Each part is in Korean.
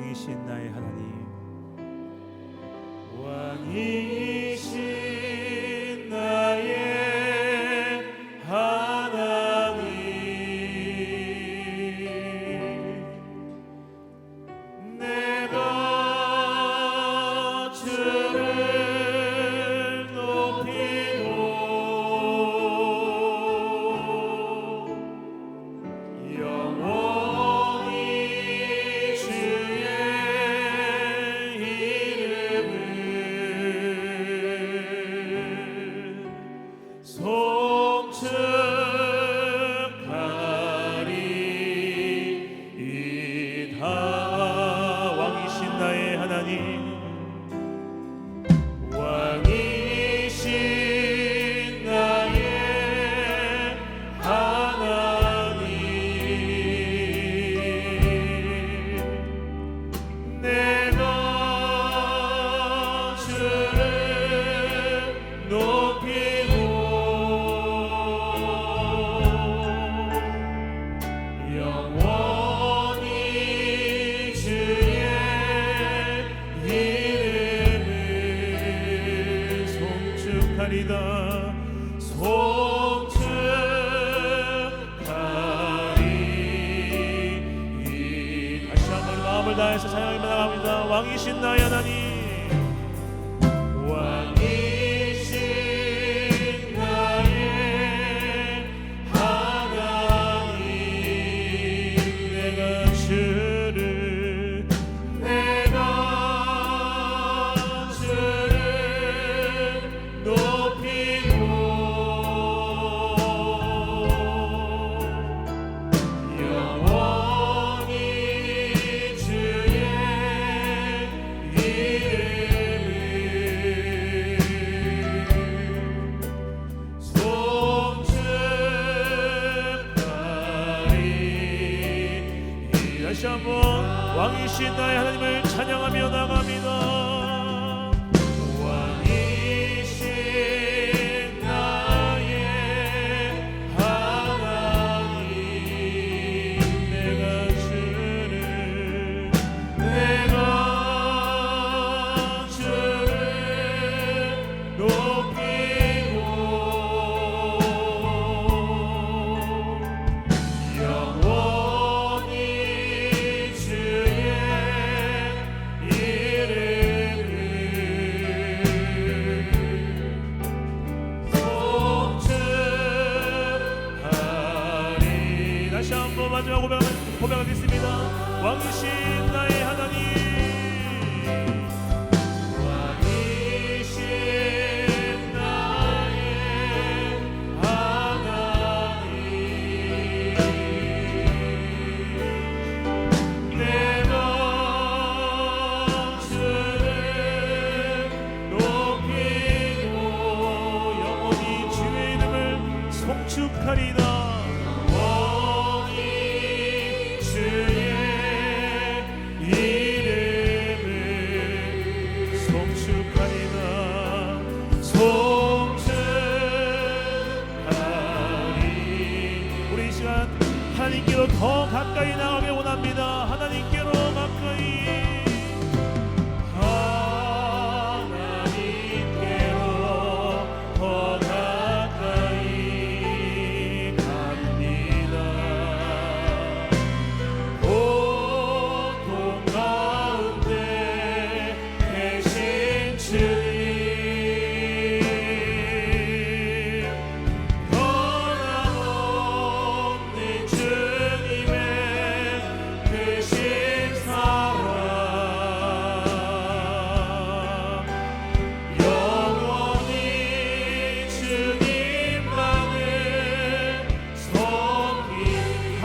왕이신 나의 하나님. 왕이 마음을 다해서 찬양합니다. 왕이신 나의 하나님. Нищий, дай глядь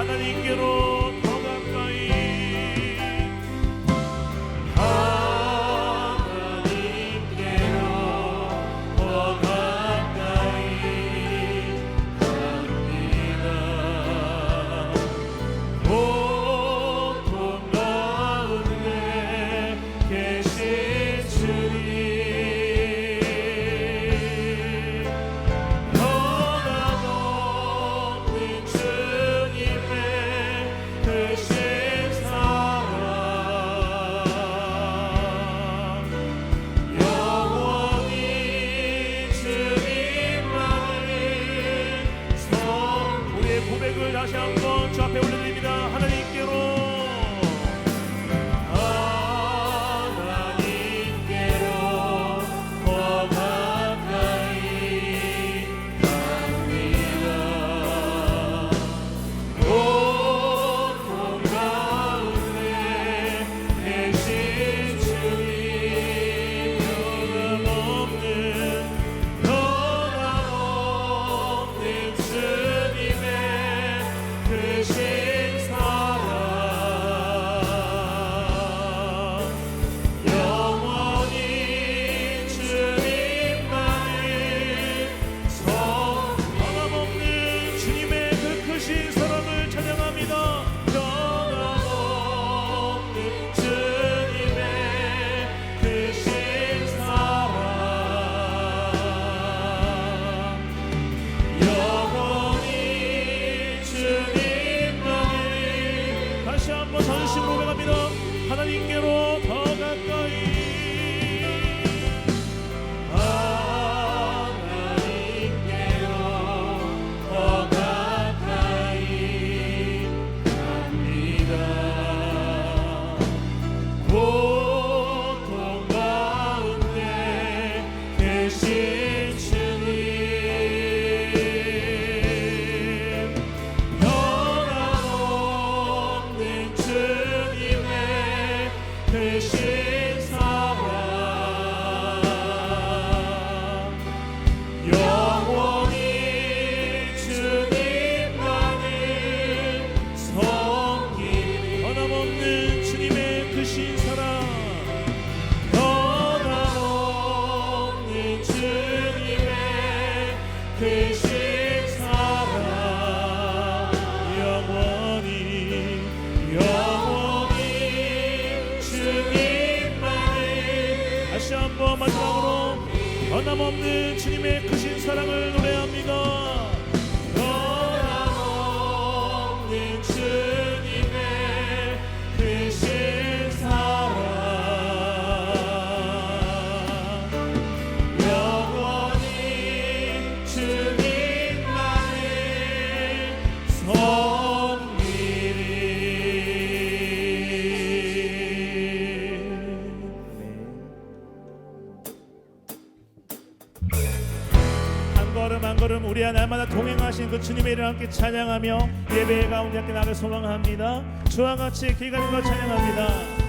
하나님께로 Hallelujah. 주님 그 주님의 이름 함께 찬양하며 예배 가운데 함께 나를 소망합니다. 주와 같이 기가님과 찬양합니다.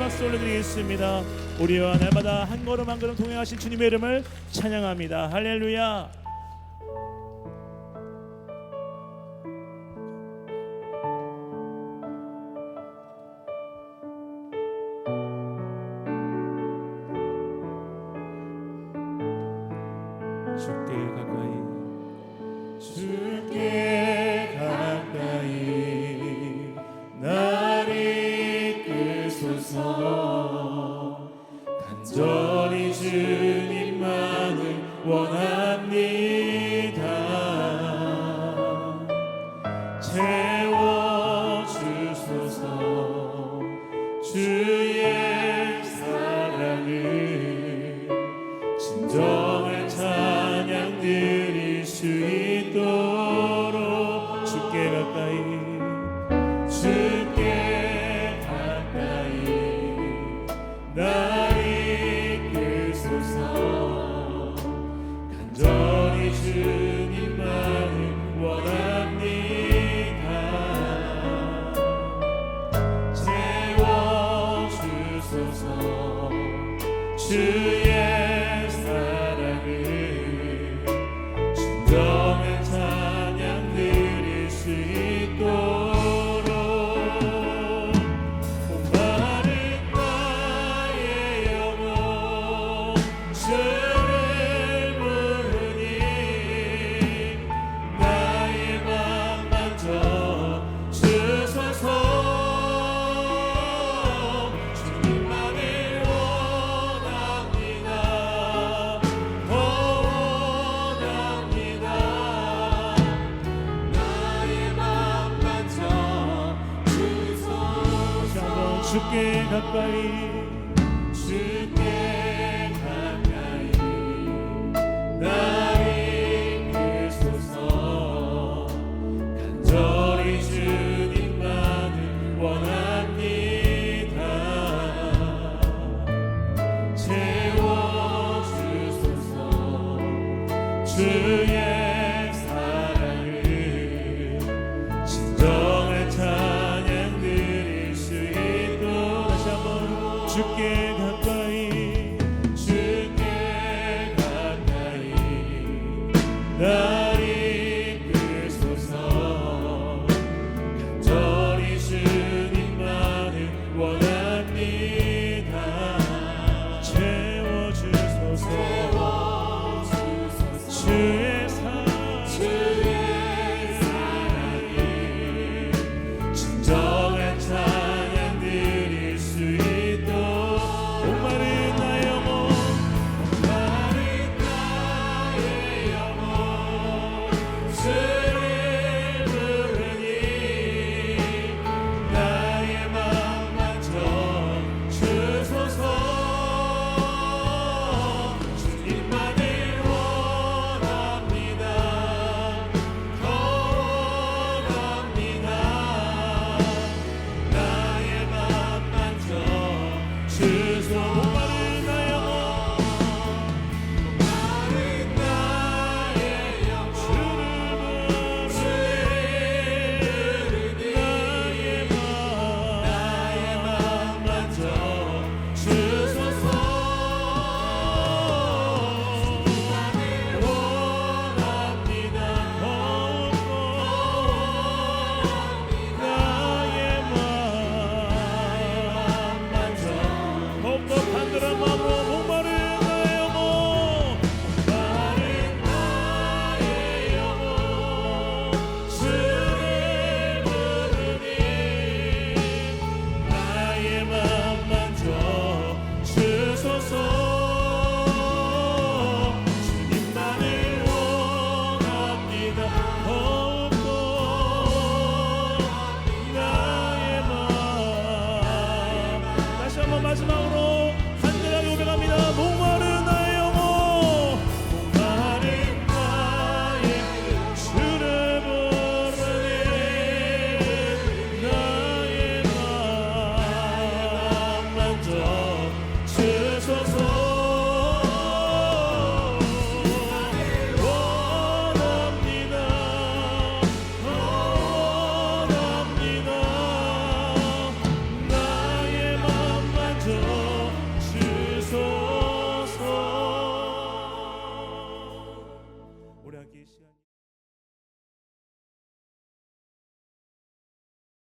박수 올려드리겠습니다. 우리와 날마다 한 걸음 한 걸음 동행하신 주님의 이름을 찬양합니다. 할렐루야. 주옵소서 간절 주께 간 간이 나의 빛 으소서. 간절히 주님 만을 원하 길다 채워 주 소서. to see.